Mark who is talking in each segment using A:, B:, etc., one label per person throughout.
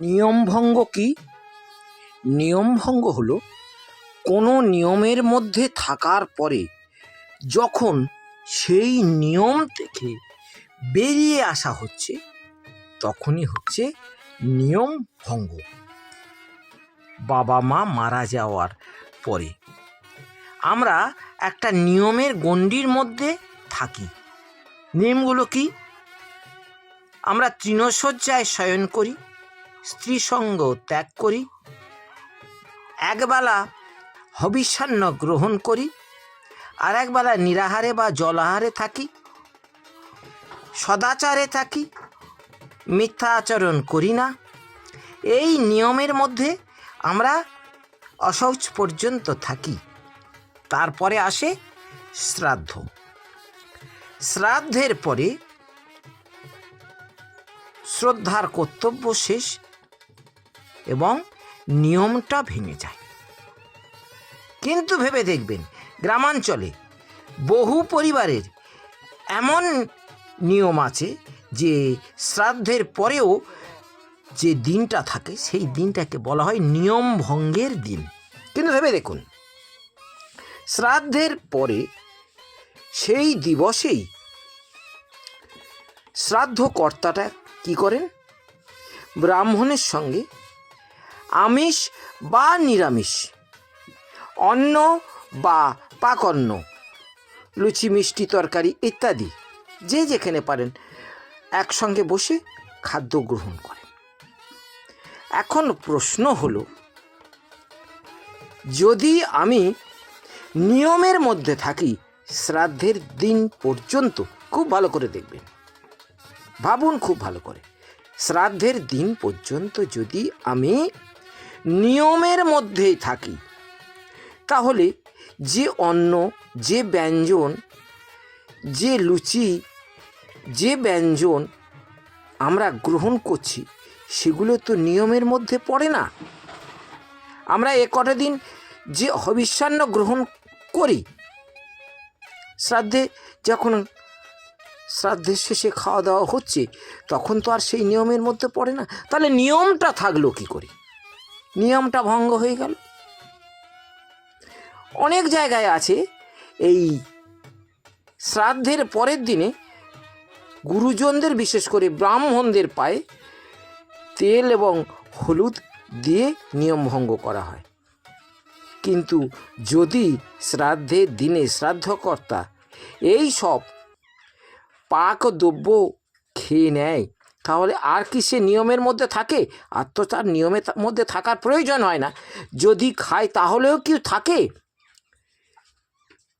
A: নিয়মভঙ্গ কি? নিয়মভঙ্গ হলো, কোনো নিয়মের মধ্যে থাকার পরে যখন সেই নিয়ম থেকে বেরিয়ে আসা হচ্ছে, তখনই হচ্ছে নিয়ম ভঙ্গ বাবা মা মারা যাওয়ার পরে আমরা একটা নিয়মের গণ্ডির মধ্যে থাকি। নিয়মগুলো কি? আমরা তৃণশয্যায় শয়ন করি স্ত্রী সঙ্গ ত্যাগ করি। একবেলা হবিষান্ন গ্রহণ করি আর একবেলা নিরাহারে বা জলাহারে থাকি। সদাচারে থাকি, মিথ্যা আচরণ করি না। এই নিয়মের মধ্যে আমরা অশৌচ পর্যন্ত থাকি। তারপরে আসে শ্রাদ্ধ। শ্রাদ্ধের পরে শ্রদ্ধার কর্তব্য শেষ। এবং নিয়মটা ভেঙে যায়। কিন্তু ভেবে দেখবেন, গ্রামাঞ্চলে বহু পরিবারের এমন নিয়ম আছে যে শ্রাদ্ধের পরেও যে দিনটা থাকে, সেই দিনটাকে বলা হয় নিয়ম ভঙ্গের দিন। কিন্তু ভেবে দেখুন, শ্রাদ্ধের পরে সেই দিবসেই শ্রাদ্ধকর্তাটা কি করেন? ব্রাহ্মণের সঙ্গে আমিষ বা নিরামিষ। অন্ন বা পাকন্ন লুচি, মিষ্টি, তরকারি ইত্যাদি যে যেখানে পারেন একসঙ্গে বসে খাদ্য গ্রহণ করেন। এখন প্রশ্ন হলো, যদি আমি নিয়মের মধ্যে থাকি, শ্রাদ্ধের দিন পর্যন্ত খুব ভালো করে দেখবেন। ভাবুন খুব ভালো করে। শ্রাদ্ধের দিন পর্যন্ত যদি আমি নিয়মের মধ্যেই থাকি। তাহলে যে অন্ন, যে ব্যঞ্জন, যে লুচি, যে ব্যঞ্জন আমরা গ্রহণ করছি, সেগুলো তো নিয়মের মধ্যে পড়ে না। আমরা এ কটা দিন যে হবিষ্যান্ন গ্রহণ করি, শ্রাদ্ধে যখন শ্রাদ্ধের শেষে খাওয়া দাওয়া হচ্ছে, তখন তো আর সেই নিয়মের মধ্যে পড়ে না। তাহলে নিয়মটা থাকল কি করে? নিয়মটা ভঙ্গ হয়ে গেল। অনেক জায়গায় আছে এই শ্রাদ্ধের পরের দিনে গুরুজনদের, বিশেষ করে ব্রাহ্মণদের পায়ে তেল এবং হলুদ দিয়ে নিয়ম ভঙ্গ করা হয়। কিন্তু যদি শ্রাদ্ধের দিনে শ্রাদ্ধকর্তা এই সব পাক দ্রব্য খেয়ে নেয় তাহলে আর কি সে নিয়মের মধ্যে থাকে? আর তো তার নিয়মের মধ্যে থাকার প্রয়োজন হয় না। যদি খায় তাহলেও কি থাকে?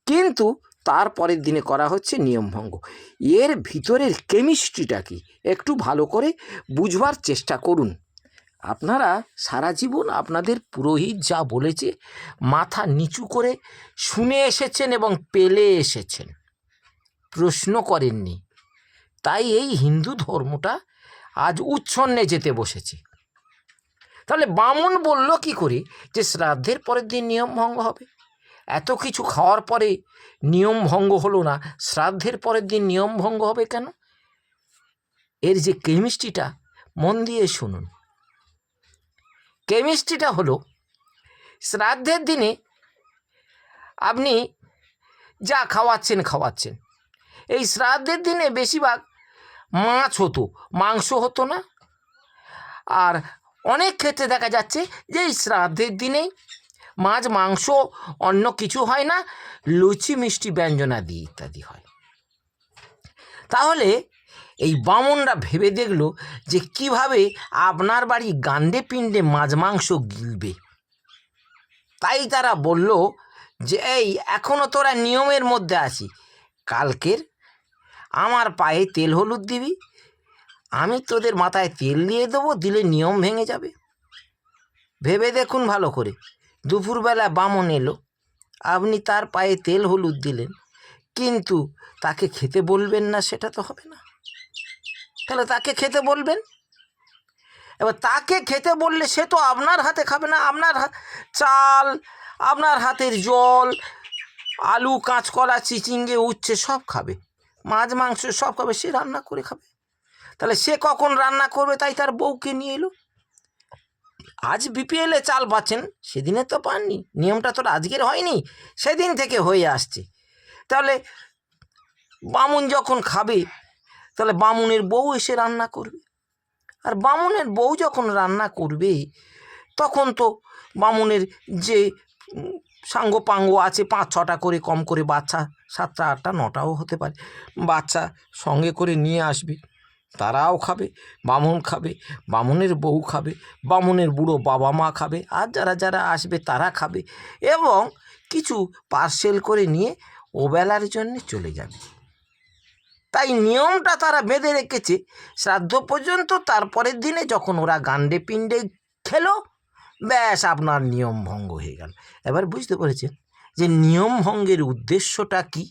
A: কিন্তু তার পরের দিনে করা হচ্ছে নিয়মভঙ্গ এর ভিতরের কেমিস্ট্রিটা কি? একটু ভালো করে বুঝবার চেষ্টা করুন। আপনারা সারা জীবন আপনাদের পুরোহিত যা বলেছে, মাথা নিচু করে শুনে এসেছেন এবং পেলে এসেছেন। প্রশ্ন করেননি। তাই এই হিন্দু ধর্মটা আজ উচ্ছন্নে যেতে বসেছে। তাহলে বামন বলল কি করে যে শ্রাদ্ধের পরের দিন নিয়ম ভঙ্গ হবে? এত কিছু খাওয়ার পরে নিয়ম ভঙ্গ হলো না, শ্রাদ্ধের পরের দিন নিয়ম ভঙ্গ হবে কেন? এর যে কেমিস্ট্রিটা, মন দিয়ে শুনুন। কেমিস্ট্রিটা হলো, শ্রাদ্ধের দিনে আপনি যা খাওয়াচ্ছেন খাওয়াচ্ছেন। এই শ্রাদ্ধের দিনে বেশিরভাগ মাছ হতো, মাংস হতো না। আর অনেক ক্ষেত্রে দেখা যাচ্ছে যে, এই শ্রাদ্ধের দিনেই মাছ, মাংস, অন্য কিছু হয় না, লুচি, মিষ্টি ব্যঞ্জনাদি ইত্যাদি হয়। তাহলে এই বামনরা ভেবে দেখল যে, কীভাবে আপনার বাড়ি গান্ডে পিণ্ডে মাছ, মাংস গিলবে। তাই তারা বলল যে, এই এখনও তোরা নিয়মের মধ্যে আছি। কালকের আমার পায়ে তেল হলুদ দিবি। আমি তোদের মাথায় তেল দিয়ে দেবো, দিলে নিয়ম ভেঙে যাবে। ভেবে দেখুন ভালো করে, দুপুরবেলা বামন এলো। আপনি তার পায়ে তেল হলুদ দিলেন, কিন্তু তাকে খেতে বলবেন না, সেটা তো হবে না। তাহলে তাকে খেতে বলবেন? এবার তাকে খেতে বললে সে তো আপনার হাতে খাবে না, আপনার চাল, আপনার হাতের জল, আলু, কাঁচকলা, চিচিঙ্গে, উচ্ছে সব খাবে। মাছ, মাংস সব খাবে, সে রান্না করে খাবে। তাহলে সে কখন রান্না করবে তাই তার বউকে নিয়ে এলো। আজ বিপিএলে চাল পাচ্ছেন, সেদিনে তো পাননি, নিয়মটা তো আজকের হয়নি, সেদিন থেকে হয়ে আসছে। তাহলে বামুন যখন খাবে, তাহলে বামুনের বউ এসে রান্না করবে। আর বামুনের বউ যখন রান্না করবে, তখন তো বামুনের যে সাঙ্গ পাঙ্গ আছে, পাঁচ ছটা করে কম করে বাচ্চা, সাতটা, আটটা, নটাও হতে পারে। বাচ্চা সঙ্গে করে নিয়ে আসবে, তারাও খাবে, বামুন খাবে, বামুনের বউ খাবে, বামুনের বুড়ো বাবা মা খাবে, আর যারা যারা আসবে তারা খাবে এবং কিছু পার্সেল করে নিয়ে ওবেলার জন্য চলে যাবে। তাই নিয়মটা তারা বেঁধে রেখেছে। শ্রাদ্ধ পর্যন্ত তারপরের দিনে যখন ওরা গান্ডে পিণ্ডে খেলো ব্যাস আপনার নিয়ম ভঙ্গ হয়ে গেল। এবার বুঝতে পেরেছেন যে নিয়ম ভঙ্গের উদ্দেশ্যটা কী?